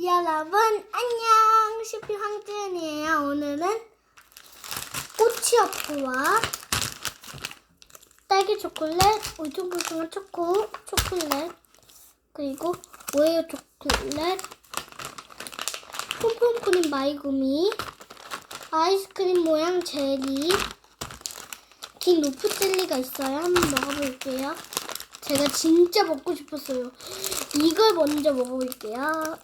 여러분 안녕. 슈피 황지은이에요. 오늘은 꼬치어프와 딸기 초콜릿 울퉁불퉁한 초코 초콜릿 그리고 오레오 초콜릿 폼폼크림 마이구미 아이스크림 모양 젤리 긴 로프 젤리가 있어요. 한번 먹어볼게요. 제가 진짜 먹고 싶었어요. 이걸 먼저 먹어볼게요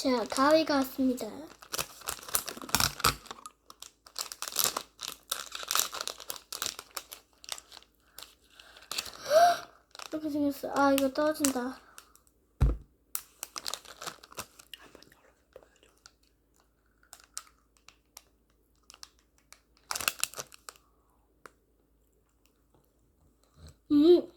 자, 가위가 왔습니다. 이렇게 생겼어. 아, 이거 떨어진다. 음.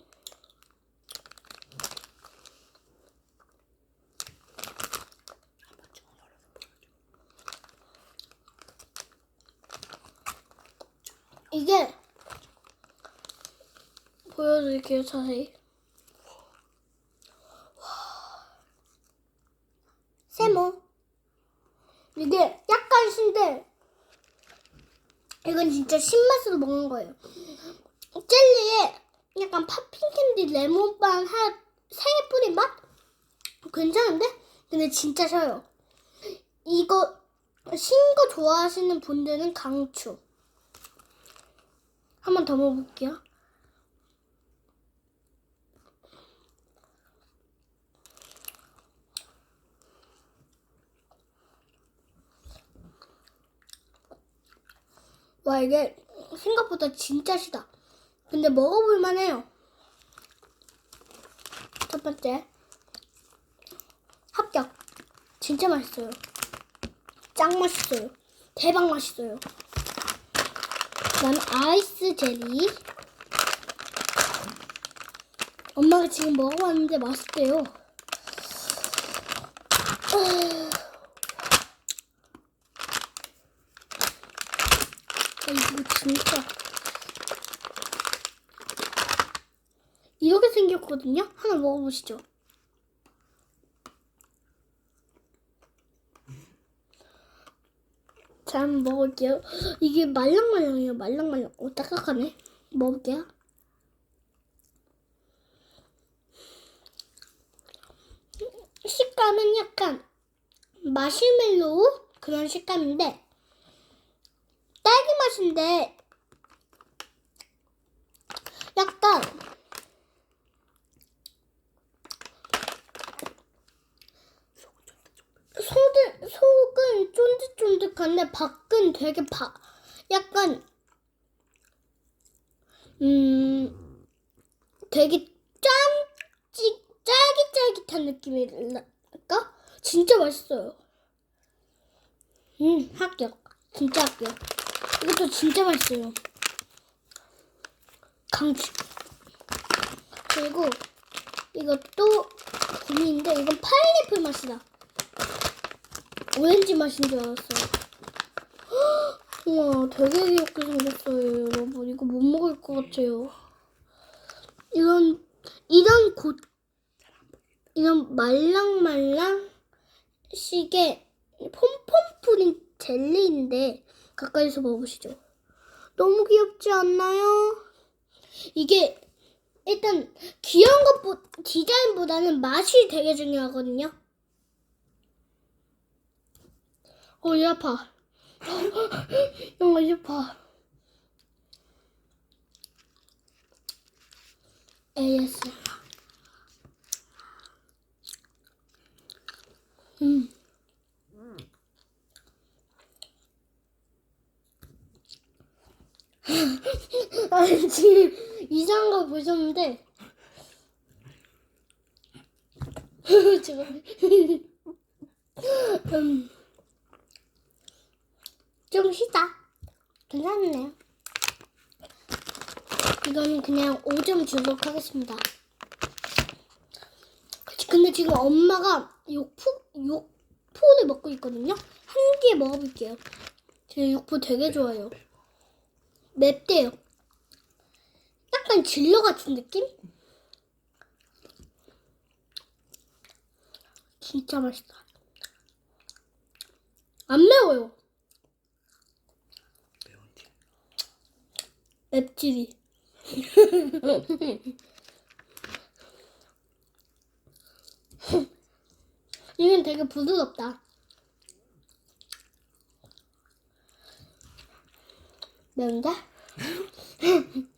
이게 보여드릴게요 자세히. 세모. 이게 약간 신데 이건 진짜 신맛으로 먹는 거예요. 젤리에 약간 팝핑 캔디 레몬빵 한세 뿌린 맛? 괜찮은데? 근데 진짜 셔요. 이거 신 거 좋아하시는 분들은 강추 한 번 더 먹어볼게요. 와 이게 생각보다 진짜 시다. 근데 먹어볼만 해요. 첫 번째 합격. 진짜 맛있어요. 짱 맛있어요. 대박 맛있어요. 난 아이스 제리. 엄마가 지금 먹어봤는데 맛있대요. 아, 이거 진짜. 이렇게 생겼거든요? 하나 먹어보시죠. 자, 한번 먹을게요. 이게 말랑말랑해요. 말랑말랑. 오, 딱딱하네. 먹을게요. 식감은 약간 마시멜로우 그런 식감인데 딸기 맛인데 약간 속은, 속은 쫀득쫀득한데 밖은 되게 바, 약간 음 되게 짠찍 짤깃짤깃한 느낌이랄까? 진짜 맛있어요. 음 합격. 진짜 합격. 이것도 진짜 맛있어요. 강추. 그리고 이것도 구미인데 이건 파인애플 맛이다. 오렌지 맛인 줄 알았어요. 헉, 우와, 되게 귀엽게 생겼어요, 여러분. 이거 못 먹을 것 같아요. 이런, 이런 곧, 이런 말랑말랑 식의 폼폼 프린 젤리인데, 가까이서 먹으시죠. 너무 귀엽지 않나요? 이게, 일단, 귀여운 것보, 디자인보다는 맛이 되게 중요하거든요. 어, 이 아파. 이 아파. ASMR. 음. 아니, 지금 이상한 거 보셨는데. 지금. 음. 좀 시다. 괜찮네요. 이거는 그냥 5점 주도록 하겠습니다. 근데 지금 엄마가 욕포, 욕포를 먹고 있거든요? 한 개 먹어볼게요. 제가 욕포 되게 좋아해요. 맵대요. 딱 약간 진로 같은 느낌? 진짜 맛있다. 안 매워요. 매운지. 맵찔이. 이건 되게 부드럽다. 매운데?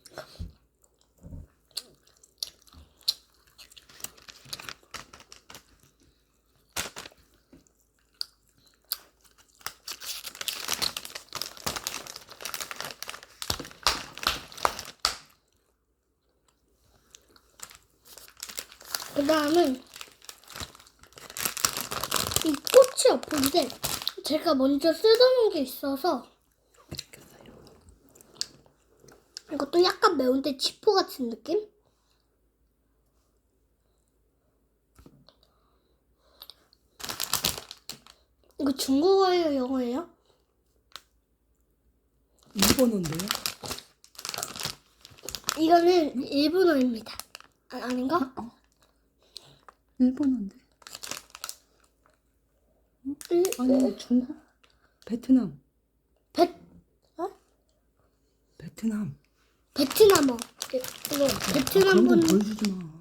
그 다음은 이 꼬치 어플인데 제가 먼저 쓰던 게 있어서 이것도 약간 매운데 지포 같은 느낌? 이거 중국어예요, 영어예요? 일본어인데요? 이거는 일본어입니다. 아, 아닌가? 일본어인데? 일, 아니 중국? 베트남. 베, 베트남. 베트남어. 이- 이거 베트남 그런 거분 보여주지 마.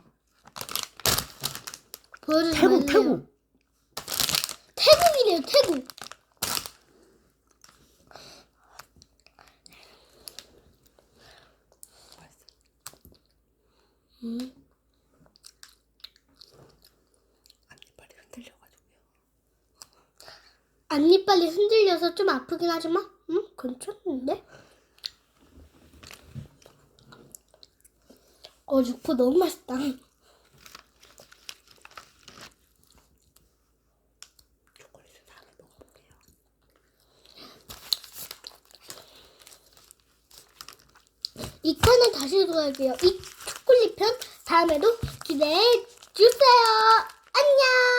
보여주지 태국 말래요. 태국. 태국이래요, 태국. 음. 앞니빨이 흔들려가지고요. 앞니빨이 흔들려서 좀 아프긴 하지만, 음, 괜찮은데? 어, 육포 너무 맛있다. 이 편은 다시 돌아올게요. 이 초콜릿 편 다음에도 기대해 주세요. 안녕!